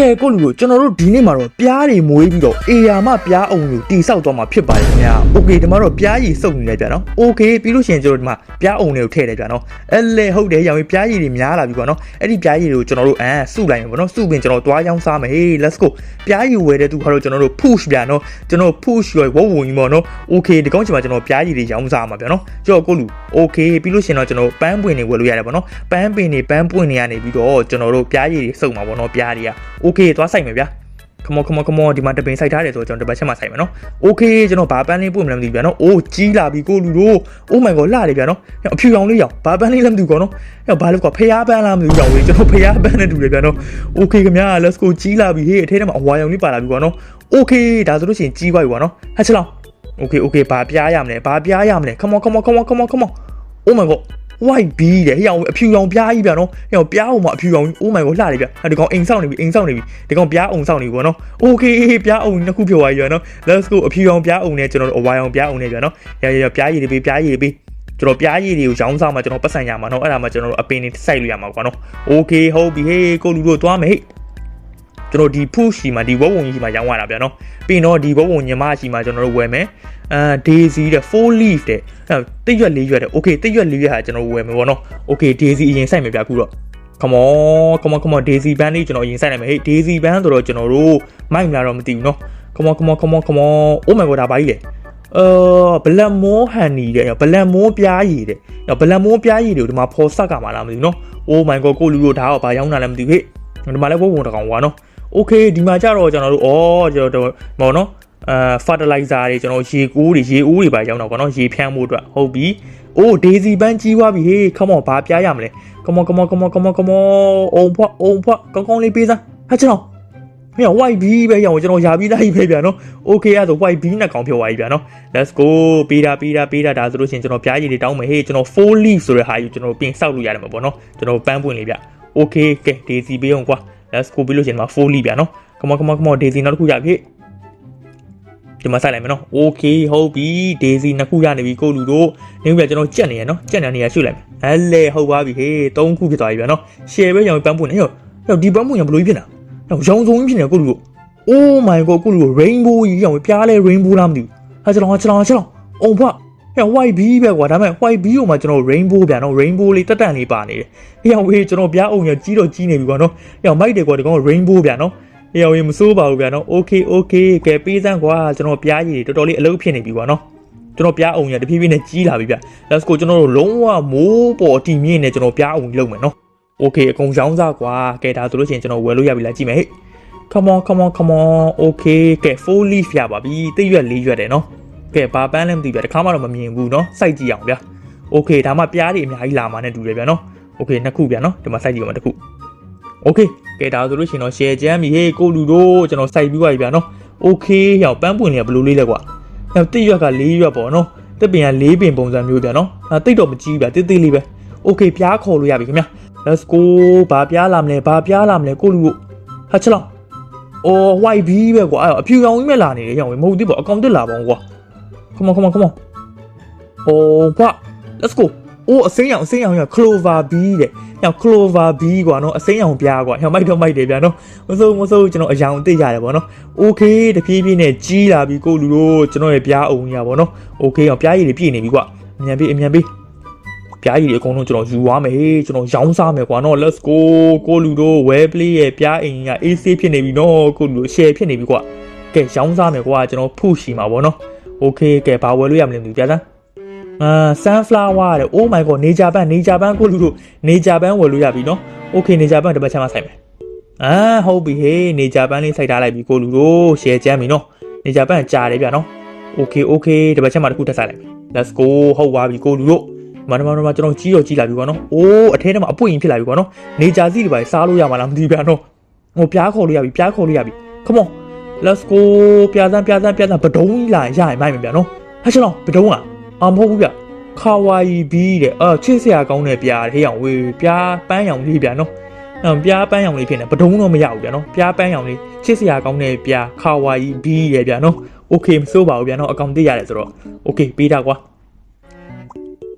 ကဲကိုလူတို့ကျွန်တော်တို့ဒီနေ့မှာတော့ပြားတွေမွေးပြီးတော့အေယာမပြားအောင်ကိုတိဆောက်သွားမှာဖြစ်ပါတယ်ခင်ဗျာ။ Okay ဒီမှာတော့ပြားရည်စုပ်နေလိုက်ပြန်နော်။ Okay ပြီးလို့ရှိရင်ကျွန်တော်ဒီမှာပြားအောင်တွေကိုထည့်လိုက်ပြန်နော်။အဲ့လေဟုတ်တယ်ရောင်ပြားရည်တွေများလာပြီပေါ့နော်။အဲ့ဒီပြားရည်တွေကိုကျွန်တော်တို့အမ်စုလိုက်မယ်ပေါ့နော်။စုပြီးကျွန်တော်တွားရောင်းစားမယ်။ Hey let's go ။ပြားရည်ဝယ်တဲ့သူကတော့ကျွန်တော်တို့ push ပြန်နော်။ကျွန်တော် push ရောဝုတ်ဝင်ကြီးပေါ့နော်။ Okay ဒီကောင်းချင်မှာကျွန်တော်ပြားရည်တွေရောင်းစားမှာပြန်နော်။ကြောက်ကိုလူ Okay ပြီးလို့ရှိရင်တော့ကျွန်တော်ပန်းပွင့်တွေဝယ်လို့ရတယ်ပေါ့နော်။ပန်းပင်တွေပန်းပွင့်တွေကနေပြီးတော့ကျွန်တော်တို့ပြားရည်တွေစုပ်မှာပေါ့နော်။ပြားတွေက။ okay သွားဆိုင်မယ်ဗျာ come on come on come on ဒီမှာတပင်ဆိုင်ထားတယ်ဆိုတော့ကျွန်တော်တပတ်ချက်မှာဆိုင်မယ်နော် okay ကျွန်တော်ဘာပန်းလေးပွင့်မလဲမသိဘူးဗျာနော် oh ကြီးလာပြီကိုလူတို့ oh my god လှတယ်ဗျာနော်အဖြူရောင်လေးရောင်ဘာပန်းလေးလည်းမသိဘူးကောနော်အဲ့ဘာလို့ကောဖျားပန်းလားမသိဘူးကြောင်ဝင်ကျွန်တော်ဖျားပန်းနဲ့တူတယ်ဗျာနော် okay ခင်ဗျာ let's go ကြီးလာပြီဟေးအထဲထဲမှာအဝါရောင်လေးပါလာပြီကောနော် okay ဒါဆိုလို့ရှိရင်ကြီးသွားပြီကောနော်ဟဲ့ချလောင်း okay okay ဘာပြားရမလဲဘာပြားရမလဲ come on come on come on come on come on oh my god white bee တဲ့ဟိအောင်အဖြူရောင်ပြားကြီးဗျာနော်ဟိအောင်ပြားအောင်မအဖြူရောင် oh my god လှတယ်ဗျာဒီကောင်အိမ်ဆောင်နေပြီအိမ်ဆောင်နေပြီဒီကောင်ပြားအောင်ဆောင်နေပြီပေါ့နော် okay ပြားအောင်နှစ်ခုပြောသွားပြီဗျာနော် let's go အဖြူရောင်ပြားအောင်နဲ့ကျွန်တော်တို့အဝါရောင်ပြားအောင်နဲ့ဗျာနော်ရရရပြားရည်တွေပေးပြားရည်တွေပေးကျွန်တော်ပြားရည်တွေကိုရောင်းစားမှာကျွန်တော်ပတ်စံရမှာနော်အဲ့ဒါမှကျွန်တော်တို့အပင်တွေစိုက်လို့ရမှာကွာနော် okay ဟုတ်ပြီဟေးကိုလူတို့သွားမယ်ဟေး ကျွန်တော်ဒီဖူးရှီမှာဒီဝဝုံကြီးမှာရောင်းရတာဗျာနော်ပြီးရင်တော့ဒီဝဝုံညီမရှီမှာကျွန်တော်တို့ဝယ်မယ်အာ daisy တဲ့4 leaf တဲ့အဲ့တိတ်ရွက်လေးရွက်တဲ့ okay တိတ်ရွက်လေးရွက်ဟာကျွန်တော်ဝယ်မယ်ပေါ့နော် okay daisy အရင်စိုက်မယ်ဗျာအခုတော့ come on come on come on daisy band လေးကျွန်တော်အရင်စိုက်လိုက်မယ်ဟေး daisy band ဆိုတော့ကျွန်တော်တို့မိုက်မလားတော့မသိဘူးနော် come on come on come on come on oh my god ဒါပါကြီးလေအာဘလက်မောဟန်နီတဲ့ဘလက်မောပြားရည်တဲ့ဘလက်မောပြားရည်တွေကိုဒီမှာဖော်ဆက်ကမှာလားမသိဘူးနော် oh my god ကိုလူတို့ဒါတော့ဘာရောက်တာလဲမသိဘူးဟေ့ဒီမှာလည်းဝုံဝုံတကောင်ကွာနော် okay ဒီမှာကြတော့ကျွန်တော်တို့ဩကျွန်တော်တို့မော်နော်အာ fertilizer တွေကျွန်တော်ရေကူးတွေရေဦးတွေပါရောက်တော့ကွာနော်ရေဖြန်းမှုအတွက်ဟုတ်ပြီအိုး daisy ပန်းကြီးသွားပြီဟေး come on ဘာပြားရမလဲ come on come on come on come on come on အုံဖွက်အုံဖွက်ကောင်းကောင်းလေးပေးစမ်းဟာကျွန်တော်မင်း white bee ပဲရအောင်ကျွန်တော်ယာပြီးသားကြီးပဲဗျာနော် okay အဲ့ဆို white bee နဲ့ကောင်ဖြုတ်သွားပြီဗျာနော် let's go ပေးတာပေးတာပေးတာဒါဆိုလို့ရှိရင်ကျွန်တော်ပြားရည်တွေတောင်းမယ်ဟေးကျွန်တော် four leaf ဆိုတဲ့ဟာကြီးကျွန်တော်ပြင်ဆောက်လို့ရတယ်မှာပေါ့နော်ကျွန်တော်ပန်းပွင့်လေးဗျ okay ကဲ daisy ပေးအောင်ကွာ let's go ပြီးလို့ရှိရင်ဒီမှာ4 leaf ဗျာနော် come on come on come on daisy နောက်တစ်ခုရပြီဒီမှာဆက်လိုက်မယ်နော် okay ဟုတ်ပြီ daisy နှစ်ခုရနေပြီကိုလူတို့နေပြကျွန်တော်ကြက်နေရနော်ကြက်နေနေရရွှေ့လိုက်မယ်ဟဲလေဟုတ်ပါပြီဟေး၃ခုဖြစ်သွားပြီဗျာနော် share ပဲရောင်ပန်းပွင့်နေဟေ့ဟေ့ဒီပန်းပွင့်ရောင်ဘယ်လိုဖြစ်နေတာဟေ့ရောင်စုံကြီးဖြစ်နေကိုလူတို့ oh my god ကိုလူတို့ rainbow ကြီးရောင်ပြားလဲ rainbow လားမသိဘူးဟာကျွန်တော်ကျွန်တော်ကျွန်တော်အုံဖွား ဟဲ့ white bee ပဲကွာဒါပေမဲ့ white bee ကိုမှကျွန်တော် rainbow ဗျာနော် rainbow လေးတက်တန်လေးပါနေတယ်။ဟေ့ဝေးကျွန်တော်ပြားအောင်ရကြီးတော့ကြီးနေပြီကွာနော်။ဟေ့မိုက်တယ်ကွာဒီကောင် rainbow ဗျာနော်။ဟေ့ဝေးမစိုးပါဘူးဗျာနော်။ okay okay ကဲပေးစမ်းကွာကျွန်တော်ပြားကြီးတွေတော်တော်လေးအလုပ်ဖြစ်နေပြီကွာနော်။ကျွန်တော်ပြားအောင်ရတဖြည်းဖြည်းနဲ့ကြီးလာပြီဗျ။ let's go ကျွန်တော်တို့လုံးဝမိုးပေါ်တီမြင့်နေကျွန်တော်ပြားအောင်လုပ်မယ်နော်။ okay အကုန်ရောင်းစားကွာ။ကဲဒါဆိုလို့ရှိရင်ကျွန်တော်ဝယ်လို့ရပြီလားကြည့်မယ်ဟေ့။ come on come on come on okay ကဲ4 leaf ရပါပြီ။တိတ်ရွက်လေးရွက်တယ်နော်။ ကဲဘာပန်းလဲမသိဗျာတခါမှတော့မမြင်ဘူးเนาะစိုက်ကြည့်အောင်ဗျာโอเคဒါမှပြားတွေအများကြီးလာမှာနဲ့တူတယ်ဗျာเนาะโอเคနှစ်ခုဗျာเนาะဒီမှာစိုက်ကြည့်အောင်တစ်ခုโอเคကဲဒါဆိုလို့ရှိရင်တော့ share ချမ်းပြီဟေးကိုလူတို့ကျွန်တော်စိုက်ပြီးသွားပြီဗျာเนาะโอเคဟောပန်းပွင့်လေးကဘယ်လိုလေးလဲကွာဟောတိရွက်က၄ရွက်ပေါ့เนาะတစ်ပင်က၄ပင်ပုံစံမျိုးဗျာเนาะအဲတိတ်တော့မကြီးဗျာတိတ်တိတ်လေးပဲโอเคပြားခေါ်လို့ရပြီခင်ဗျာ let's go ဘာပြားလာမလဲဘာပြားလာမလဲကိုလူတို့ဟာချလောအော် white bee ပဲကွာအဲ့အဖြူရောင်ကြီးမဲ့လာနေတယ်ရောင်မဟုတ်သေးပါအကောင်တက်လာပါအောင်ကွာ Come on, come on, come on. Oh, what? Let's go. အိုးအစိမ်းရောင်အစိမ်းရောင်က clover bee တဲ့။ညောင် clover bee ကွာနော်အစိမ်းရောင်ပြားကွာ။ညောင်မိုက်တော့မိုက်တယ်ဗျာနော်။မစိုးမစိုးကျွန်တော်အယောင်သိရတယ်ဗောနော်။ Okay တဖြည်းဖြည်းနဲ့ကြီးလာပြီကိုလူတို့ကျွန်တော်ရဲ့ပြားအုံကြီးอ่ะဗောနော်။ Okay အောင်ပြားရည်တွေပြည့်နေပြီကွာ။အမြန်ပြေးအမြန်ပြေး။ပြားရည်တွေအကုန်လုံးကျွန်တော်ယူသွားမယ်ဟေးကျွန်တော်ရောင်းစားမယ်ကွာနော် let's go ကိုလူတို့ web play ရဲ့ပြားအိမ်ကြီးက AC ဖြစ်နေပြီနော်ကိုလူတို့ share ဖြစ်နေပြီကွာကဲရောင်းစားမယ်ကွာကျွန်တော်ဖုရှိမှာဗောနော် okay ကဲဘာဝယ်လို့ရမလဲမသိဘူးပြားစမ်းအာ sunflower တဲ့ oh my god နေကြပန်းနေကြပန်းကိုလူတို့နေကြပန်းဝယ်လို့ရပြီနော် okay နေကြပန်းတစ်ပတ်ချမ်းမဆိုင်မယ်အာဟုတ်ပြီဟေးနေကြပန်းလေးစိုက်ထားလိုက်ပြီကိုလူတို့ share ချမ်းပြီနော်နေကြပန်းကြားတယ်ဗျာနော် okay okay တစ်ပတ်ချမ်းမတစ်ခုတက်ဆိုင်လိုက်မယ် let's go ဟုတ်ပါပြီကိုလူတို့မနမနမကျွန်တော်ကြီးတော့ကြီးလာပြီကွာနော်။အိုးအထဲထဲမှာအပွင့်ရင်ဖြစ်လာပြီကွာနော်။နေကြစီတွေပါစားလို့ရမှာလားမသိဘူးဗျာနော်။ဟိုပြားခေါ်လို့ရပြီပြားခေါ်လို့ရပြီ။ come on let's go ပြာစမ်းပြာစမ်းပြာစမ်းဘဒုံကြီးလာရရင်မိုက်မယ်ဗျာနော်ဟာကျွန်တော်ဘဒုံอ่ะအာမဟုတ်ဘူးဗျခါဝါယီဘီတဲ့အာချစ်စရာကောင်းတဲ့ပြားတဲ့ဟေးအောင်ဝေးပြားပန်းရောင်လေးဗျာနော်အဲ့ပြားပန်းရောင်လေးဖြစ်နေဘဒုံတော့မရဘူးဗျာနော်ပြားပန်းရောင်လေးချစ်စရာကောင်းတဲ့ပြားခါဝါယီဘီရဲ့ဗျာနော်โอเคမစိုးပါဘူးဗျာနော်အကောင့်တိရတယ်ဆိုတော့โอเคပေးတာကွာ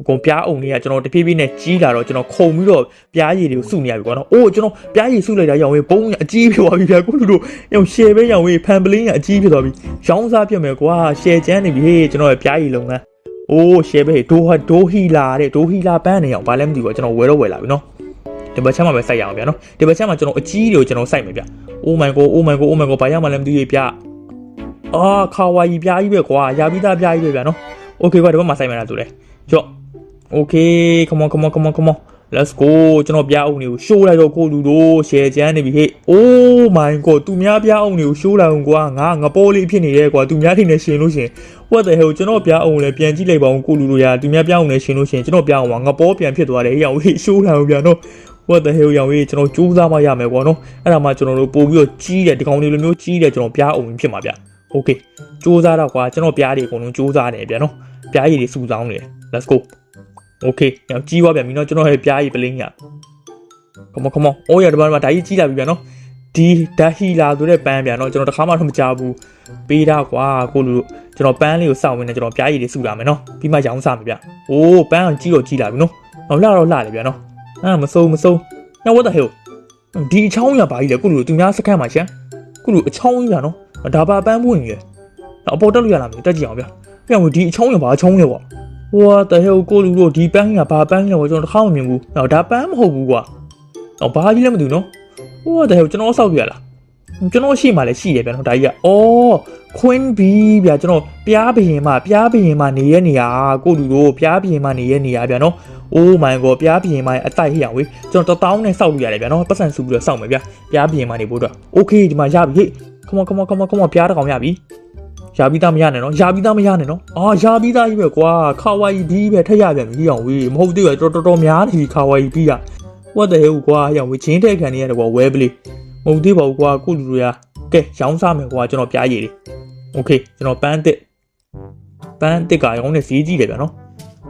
အကုန်ပြားအောင်တွေကကျွန်တော်တဖြည်းဖြည်းနဲ့ကြီးလာတော့ကျွန်တော်ခုံပြီးတော့ပြားရည်တွေကိုစုနေရပြီကွာနော်အိုးကျွန်တော်ပြားရည်စုလိုက်တာရောင်ဝေးဘုံအကြီးဖြစ်သွားပြီဗျာကိုလူတို့ရောင်ရှယ်ပဲရောင်ဝေးဖန်ပလင်းကအကြီးဖြစ်သွားပြီရောင်းစားပြတ်မယ်ကွာရှယ်ချမ်းနေပြီဟေးကျွန်တော်ရဲ့ပြားရည်လုံးကအိုးရှယ်ပဲဒိုဟာဒိုဟီလာတဲ့ဒိုဟီလာပန်းနေအောင်ဘာလဲမသိဘူးကျွန်တော်ဝယ်တော့ဝယ်လာပြီနော်ဒီဘက်ချက်မှာပဲစိုက်ရအောင်ဗျာနော်ဒီဘက်ချက်မှာကျွန်တော်အကြီးတွေကိုကျွန်တော်စိုက်မယ်ဗျ Oh my god oh my god oh my god ဘာရမှလည်းမသိရပြအာခါဝါကြီးပြားကြီးပဲကွာရာပြီးသားပြားကြီးပဲဗျာနော် Okay ကွာဒီဘက်မှာစိုက်မယ်လားဆိုလဲကြော့ Okay come on come on come on come on let's go ကျွန်တော်ပြားအောင်တွေကိုရှိုးလိုက်တော့ကိုလူတို့ share ချမ်းနေပြီဟေ့ Oh my god သူများပြားအောင်တွေကိုရှိုးလိုက်အောင်ကွာငါငပိုးလေးဖြစ်နေတယ်ကွာသူများထိနေရှင်လို့ရှင် what the hell ကျွန်တော်ပြားအောင်လည်းပြန်ကြည့်လိုက်ပါဦးကိုလူတို့ရာသူများပြားအောင်လည်းရှင်လို့ရှင်ကျွန်တော်ပြားအောင်ကငပိုးပြန်ဖြစ်သွားတယ်ဟေ့အောင်ဟေ့ရှိုးလိုက်အောင်ဗျာနော် what the hell ရောင်ကြီးကျွန်တော်စူးစမ်းမှရမယ်ကွာနော်အဲ့ဒါမှကျွန်တော်တို့ပို့ပြီးတော့ကြီးတယ်ဒီကောင်တွေလိုမျိုးကြီးတယ်ကျွန်တော်ပြားအောင်ဖြစ်မှာဗျ okay စူးစမ်းတော့ကွာကျွန်တော်ပြားတွေအကုန်လုံးစူးစမ်းတယ်ဗျနော်ပြားရည်တွေစူးစမ်းနေတ ယ် let's go okay ညောင်ကြီးသွားပြန်ပြီနော်ကျွန်တော်ရဲ့ပြားရည်ပလင်းညာ come on come on အိုးရဒီမှာဒါကြီးကြီးလာပြီဗျနော်ဒီဒါဟီလာဆိုတဲ့ပန်းဗျာနော်ကျွန်တော်တစ်ခါမှတော့မကြားဘူးပေးတာကွာကိုလူကျွန်တော်ပန်းလေးကိုစောင့်ဝင်နေကျွန်တော်ပြားရည်တွေစုလာမယ်နော်ပြီးမှရောင်းစားမယ်ဗျအိုးပန်းအောင်ကြီးတော့ကြီးလာပြီနော်တော့လှတော့လှတယ်ဗျာနော်အာမစိုးမစိုးည what the hell ဒီအချောင်းရပါကြီးလေကုလူသူများစခန်းမှာရှမ်းကုလူအချောင်းကြီးရနော်ဒါပါပန်းပွင့်ကြီးလေအပေါ်တက်လို့ရလားမသိတက်ကြည့်အောင်ဗျပြန်ဝင်ဒီအချောင်းရပါအချောင်းရပါ what the hell ကုလူတို့ဒီပန်းကြီးကဘာပန်းကြီးလဲကျွန်တော်တစ်ခါမှမမြင်ဘူးတော့ဒါပန်းမဟုတ်ဘူးကွာတော့ဘာကြီးလဲမသိဘူးနော် what the hell ကျွန်တော်စောက်ပြရလားကျွန်တော်ရှိမှလည်းရှိတယ်ဗျာနော်ဒါကြီးကအော် queen bee ဗျာကျွန်တော်ပြားဘရင်မပြားဘရင်မနေရနေရကိုလူတို့ပြားဘရင်မနေရနေရဗျာနော် oh my god ပြားဘရင်မအတိုက်ဟိရဝေးကျွန်တော်တပေါင်းနဲ့စောက်ပြရတယ်ဗျာနော်ပတ်စံစုပြီးတော့စောက်မယ်ဗျာပြားဘရင်မနေဖို့အတွက် okay ဒီမှာရပြီဟေ့ come on come on come on come on ပြားတစ်ကောင်ရပြီ ရပြီးသားမရနဲ့နော်ရပြီးသားမရနဲ့နော်အာရပြီးသားကြီးပဲကွာခါဝါယီဘီပဲထက်ရပြန်ပြီဟိအောင်ဝေးမဟုတ်သေးဘူးတော်တော်တော်များနေပြီခါဝါယီဘီက what the hell ကွာဟိအောင်ဝေးချင်းတဲ့ခံနေရတယ်ကွာဝဲပလေးမဟုတ်သေးပါဘူးကွာကုလူတွေကကဲရောင်းစားမယ်ကွာကျွန်တော်ပြားရည်လေး okay ကျွန်တော်ပန်းတစ်ပန်းတစ်ကရောင်းနေစီးကြည့်တယ်ဗျာနော်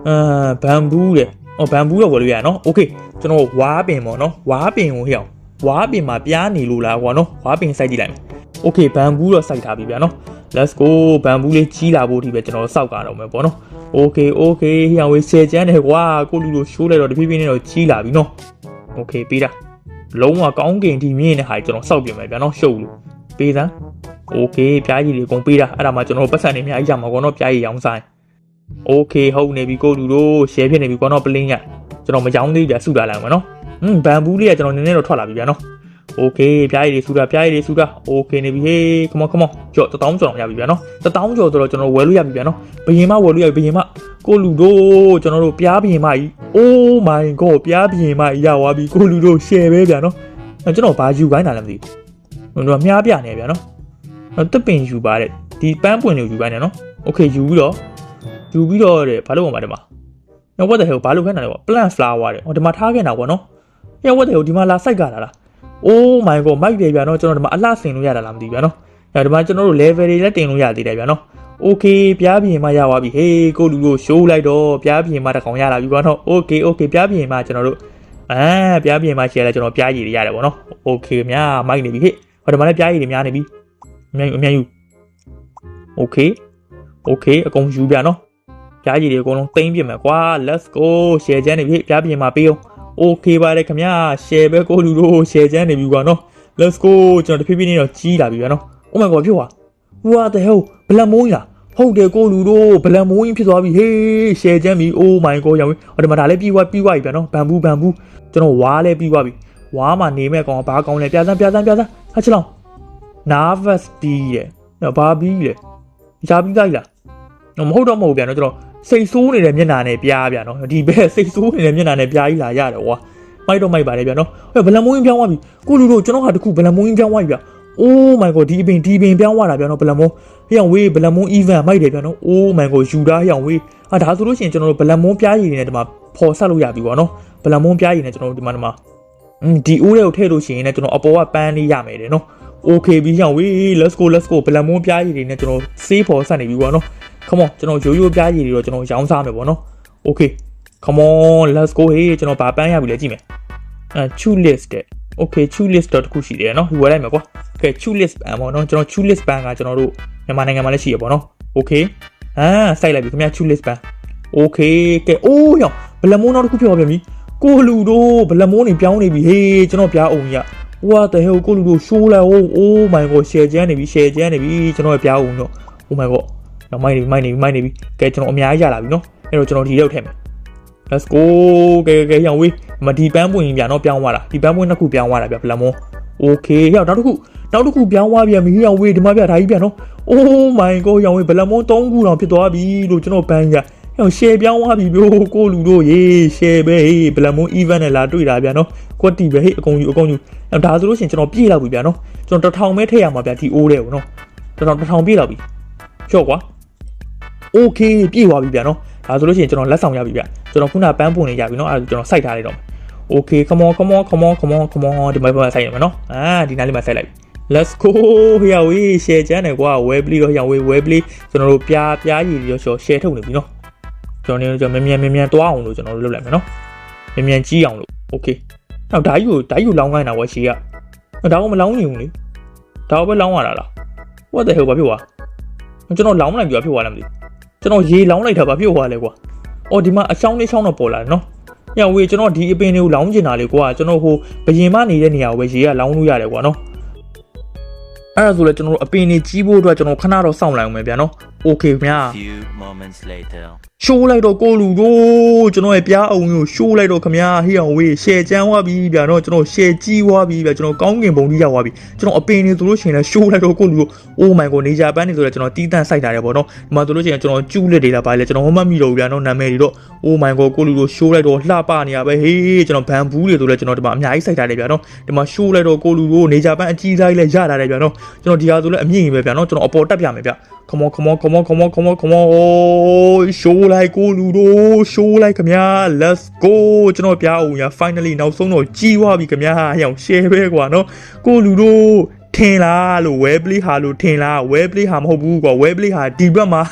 အာဘမ်ဘူးတဲ့အော်ဘမ်ဘူးတော့ဝယ်လို့ရနော် okay ကျွန်တော်ဝါးပင်ပေါ့နော်ဝါးပင်ကိုဟိအောင်ဝါးပင်မှာပြားနေလို့လားကွာနော်ဝါးပင်စိုက်ကြည့်လိုက်မယ် okay ဘမ်ဘူးတော့စိုက်ထားပြီဗျာနော် let's go ဘန်ဘူးလေးကြီးလာဖို့အထိပဲကျွန်တော်စောက်ကားတော့မယ်ပေါ့နော် okay okay ဟိအောင်ဝေးဆယ်ကျန်းတယ်ကွာကိုလူလိုရှိုးလိုက်တော့တဖြည်းဖြည်းနဲ့တော့ကြီးလာပြီနော် okay ပေးတာလုံးဝကောင်းကင်ထိမြင့်တဲ့ဟာကျွန်တော်စောက်ပြင်မယ်ဗျာနော်ရှုပ်လို့ပေးစမ်း okay ပြားကြီးတွေကုန်ပေးတာအဲ့ဒါမှကျွန်တော်ပတ်စံတွေအများကြီးရမှာပေါ့နော်ပြားကြီးရောင်းဆိုင် okay ဟုတ်နေပြီကိုလူတို့ share ဖြစ်နေပြီကွာနော်ပလင်းရကျွန်တော်မရောင်းသေးဘူးဗျာစုတာလိုက်အောင်မယ်နော်อืมဘန်ဘူးလေးကကျွန်တော်နည်းနည်းတော့ထွက်လာပြီဗျာနော် โอเคပြားရည်တွေစုတာပြားရည်တွေစုတာโอเคနေပြီဟေး come on come on ကြော့တထောင်းကျော်တော့ရပြီဗျာနော်တထောင်းကျော်ဆိုတော့ကျွန်တော်ဝယ်လို့ရပြီဗျာနော်ဘယင်မဝယ်လို့ရပြီဘယင်မကိုလူတို့ကျွန်တော်တို့ပြားဘယင်မကြီး oh my god ပြားဘယင်မကြီးရသွားပြီကိုလူတို့ share ပဲဗျာနော်အဲ့ကျွန်တော်ဘာယူခိုင်းတာလဲမသိဘူးတို့ကမြားပြနေဗျာနော် တော့တက်ပင်ယူပါတဲ့ဒီပန်းပွင့်လေးယူပါနဲ့နော်โอเคယူပြီးတော့ယူပြီးတော့တဲ့ဘာလို့ဝင်ပါတဲ့မှာညဝတ်တဲ့ဟဲ့ဘာလို့ခိုင်းတာလဲပေါ့ plant flower တဲ့ဟောဒီမှာထားခဲ့တာပေါ့နော်ညဝတ်တဲ့ဟိုဒီမှာလာစိုက်ကြတာလား oh my god မိုက်တယ်ဗျာနော်ကျွန်တော်ဒီမှာအလှဆင်လို့ရတာလားမသိဘူးဗျာနော်ညဒီမှာကျွန်တော်တို့ level တွေလည်းတင်လို့ရသေးတယ်ဗျာနော် okay ပြားပြင်မရသွားပြီဟေးကိုလူတို့ show လိုက်တော့ပြားပြင်မတစ်ကောင်ရလာပြီကွာနော် okay okay ပြားပြင်မကျွန်တော်တို့အာပြားပြင်မရှယ်လဲကျွန်တော်ပြားရည်တွေရတယ်ပေါ့နော် okay များမိုက်နေပြီဟေးဟောဒီမှာလည်းပြားရည်တွေများနေပြီအမြန်ယူအမြန်ယူ Okay Okay အကုန်ယူပြနော်ပြားကြီးတွေအကုန်လုံးသိမ့်ပြမယ်ကွာ let's go share ချမ်းနေပြီပြားပြင်မှာပေးအောင် Okay ပါတယ်ခင်ဗျာ share ပဲကိုလူတို့ share ချမ်းနေပြီကွာနော် let's go ကျွန်တော်တဖြည်းဖြည်းနဲ့တော့ကြီးလာပြီဗျာနော် Oh my god ဖြစ်သွား What the hell ဘလမိုးကြီးလားဟုတ်တယ်ကိုလူတို့ဘလမိုးကြီးဖြစ်သွားပြီဟေး share ချမ်းပြီ Oh my god ရောင်ဟိုဒီမှာဒါလည်းပြီးသွားပြီးသွားပြီဗျာနော်ဘမ်ဘူးဘမ်ဘူးကျွန်တော်ဝါလည်းပြီးသွားပြီဝါမှာနေမဲ့ကောင်ကဘာကောင်းလဲပြစမ်းပြစမ်းပြစမ်းဟာချလောင် nervous bee ရဲ့နော်ဘာဘီးလဲရှားပြီးသားကြီးလားနော်မဟုတ်တော့မဟုတ်ပြန်တော့ကျွန်တော် စိတ်ဆိုးနေတဲ့မျက်နှာနဲ့ပြားပြန်နော်ဒီဘက်စိတ်ဆိုးနေတဲ့မျက်နှာနဲ့ပြားကြီးလာရတယ်ကွာမိုက်တော့မိုက်ပါတယ်ပြန်နော်ဟဲ့ဗလန်မိုးင်းပြောင်းသွားပြီကိုလူတို့ကျွန်တော်ဟာတခုဗလန်မိုးင်းပြောင်းသွားပြီဗျ Oh my god ဒီအပင်ဒီအပင်ပြောင်းသွားတာပြန်နော်ဗလန်မိုးဟေ့အောင်ဝေးဗလန်မိုး event မိုက်တယ်ပြန်နော် Oh my god ယူတာဟေ့အောင်ဝေးဟာဒါဆိုလို့ရှိရင်ကျွန်တော်တို့ဗလန်မိုးပြားရည်နေတယ်ဒီမှာဖော်ဆက်လို့ရပြီပေါ့နော်ဗလန်မိုးပြားရည်နေကျွန်တော်တို့ဒီမှာဒီမှာอืมဒီအိုးတွေကိုထည့်လို့ရှိရင်လည်းကျွန်တော်အပေါ်ကပန်းလေးရမယ်တယ်နော် okay ပြီးရအောင်ဝေး let's go let's go ဗလန်မွန်းပြားရည်တွေနဲ့ကျွန်တော်စေးပေါ်ဆက်နေပြီပေါ့နော် come on ကျွန်တော်ရိုးရိုးပြားရည်တွေတော့ကျွန်တော်ရောင်းစားမယ်ပေါ့နော် okay come on let's go hey ကျွန်တော်ဗာပန်းရပြီလဲကြည့်မယ်အဲ chew list တဲ့ okay chew list တော့တခုရှိတယ်နော်ဒီဝယ်လိုက်မယ်ကွာ okay chew list ပန်းပေါ့နော်ကျွန်တော် chew list ပန်းကကျွန်တော်တို့မြန်မာနိုင်ငံမှာလည်းရှိရပေါ့နော် okay အာစိုက်လိုက်ပြီခင်ဗျာ chew list ပန်း okay ကဲအိုးရောဘလမိုးနောက်တစ်ခုပြောပြန်ပြီကိုလူတို့ဘလမိုးနေပြောင်းနေပြီဟေးကျွန်တော်ပြားအောင်ကြီးက what the hell ကိုလူတို့ရှိုးလိုက် oh my god ရှယ်ကျန်းနေပြီရှယ်ကျန်းနေပြီကျွန်တော်ပြားအောင်တော့ oh my god တော့မိုက်နေပြီမိုက်နေပြီမိုက်နေပြီကဲကျွန်တော်အများကြီးရလာပြီနော်အဲ့တော့ကျွန်တော်ဒီရောက်ထည့်မယ် let's go ကဲကဲရောင်ဝေးမဒီပန်းပွင့်ရင်ပြန်တော့ပြောင်းသွားတာဒီပန်းပွင့်နှစ်ခုပြောင်းသွားတာဗျဘလမွန် okay ရောက်နောက်တစ်ခုနောက်တစ်ခုပြောင်းသွားပြန်ပြီရောင်ဝေးဒီမှာဗျဒါကြီးပြန်နော် oh my god ရောင်ဝေးဘလမွန်၃ခုတောင်ဖြစ်သွားပြီလို့ကျွန်တော်ပန်းရရောင် share ပြောင်းသွားပြီဘို့ကိုလူတို့ရေး share ပဲဟေးဘလမွန် event နဲ့လာတွေ့တာဗျနော်ကွက်တီပဲဟေးအကုန်ယူအကုန်ယူအဲ့ဒါဆိုလို့ရှိရင်ကျွန်တော်ပြေးလောက်ပြီဗျနော်ကျွန်တော်တစ်ထောင်ပဲထည့်ရမှာဗျဒီအိုးတဲ့ကိုနော်တစ်ထောင်တစ်ထောင်ပြေးလောက်ပြီချော့ကွာ okay ပြေးသွားပြီဗျနော်ဒါဆိုလို့ရှိရင်ကျွန်တော်လက်ဆောင်ရပြီဗျကျွန်တော်ခုနပန်းပွန်နေကြပြီနော်အဲ့ဒါကျွန်တော်စိုက်ထားလိုက်တော့ okay come on come on come on come on come on ဒီမှာပြန်စိုက်ရမယ်နော်အာဒီနားလေးမှာစိုက်လိုက်ပြီ let's go ဟိယဝေး share ချမ်းတယ်ကွာ web play တော့ဟိယဝေး web play ကျွန်တော်တို့ပြားပြားရည်ရော share ထုတ်နေပြီနော်ကျွန်တော်နေကျွန်တော်မြန်မြန်မြန်မြန်သွားအောင်လို့ကျွန်တော်တို့လုပ်လိုက်မယ်နော်မြန်မြန်ကြီးအောင်လို့ okay နောက်ဓာကြီးကိုဓာကြီးကိုလောင်းခိုင်းတာဝယ်ရှေးကဒါကမလောင်းနေဘူးလေဒါပဲလောင်းရတာလား what the hell ဘာဖြစ်သွားကျွန်တော်လောင်းလိုက်ပြီဘာဖြစ်သွားလဲမသိ ကျွန်တော်ရေလောင်းလိုက်တာဘာဖြစ်သွားလဲကွာအော်ဒီမှာအချောင်းလေးချောင်းတော့ပေါ်လာတယ်နော်ညဝေးကျွန်တော်ဒီအပင်တွေကိုလောင်းကျင်တာလေကွာကျွန်တော်ဟိုဘယင်မနေတဲ့နေရာကိုပဲရေကလောင်းလို့ရတယ်ကွာနော်အဲ့ဒါဆိုလဲကျွန်တော်တို့အပင်တွေကြီးဖို့အတွက်ကျွန်တော်ခဏတော့စောင့်လိုက်အောင်မယ်ဗျာနော် โอเคဗျာ few moments later. ရှိုးလိုက်တော့ကိုလူတို့ကျွန်တော်ရဲ့ပြားအောင်ကိုရှိုးလိုက်တော့ခမ ्या ဟေးအောင်ဝေးရှယ်ချမ်းသွားပြီဗျာနော်ကျွန်တော်ရှယ်ကြီးသွားပြီဗျာကျွန်တော်ကောင်းကင်ဘုံကြီးရောက်သွားပြီကျွန်တော်အပင်နေဆိုလို့ရှိရင်လည်းရှိုးလိုက်တော့ကိုလူတို့ oh my god နေကြပန်းနေဆိုတော့ကျွန်တော်တီးတန့်စိုက်ထားတယ်ပေါ့နော်ဒီမှာဆိုလို့ရှိရင်ကျွန်တော်ကျူးလက်တွေလာပါလေကျွန်တော်ဟောမမိတော့ဘူးဗျာနော်နာမည်တွေတော့ oh my god ကိုလူတို့ရှိုးလိုက်တော့လှပနေရပဲဟေးကျွန်တော်ဘန်ဘူးတွေဆိုလဲကျွန်တော်ဒီမှာအများကြီးစိုက်ထားတယ်ဗျာနော်ဒီမှာရှိုးလိုက်တော့ကိုလူတို့နေကြပန်းအကြီးစားကြီးလည်းရလာတယ်ဗျာနော်ကျွန်တော်ဒီဟာဆိုလဲအမြင့်ကြီးပဲဗျာနော်ကျွန်တော်အပေါ်တက်ပြမယ်ဗျ come on come on come on come on come on come on oh show like ကိုလူတို့ show like ခင်ဗျာ let's go ကျွန်တော်ပြအောင်ညာ finally နောက်ဆုံးတော့ကြီးသွားပြီခင်ဗျာဟအောင် share ပဲကွာနော်ကိုလူတို့ထင်လားလို့ web play ဟာလို့ထင်လား web play ဟာမဟုတ်ဘူးကွာ web play ဟာဒီဘက်မှာ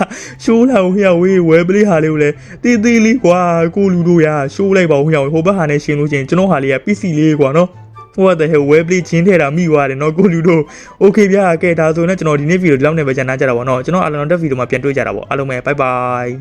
show လိုက်ဟိုဟဝေး web play ဟာလေးကိုလည်းတေးသေးလေးကွာကိုလူတို့ရာ show လိုက်ပါဦးဟိုဟိုဘက်ဟာနဲ့ရှင်းလို့ချင်းကျွန်တော်ဟာလေးက PC လေးကွာနော် what the hell web play ချင်းထဲတာမိသွားတယ်เนาะကိုလူတို့ okay ဗျာကဲဒါဆိုရင်ကျွန်တော်ဒီနေ့ဗီဒီယိုဒီလောက်နဲ့ပဲကြာနာကြတာပေါ့เนาะကျွန်တော်အလုံးတက်ဗီဒီယိုမှာပြန်တွေ့ကြတာပေါ့အားလုံးပဲ bye bye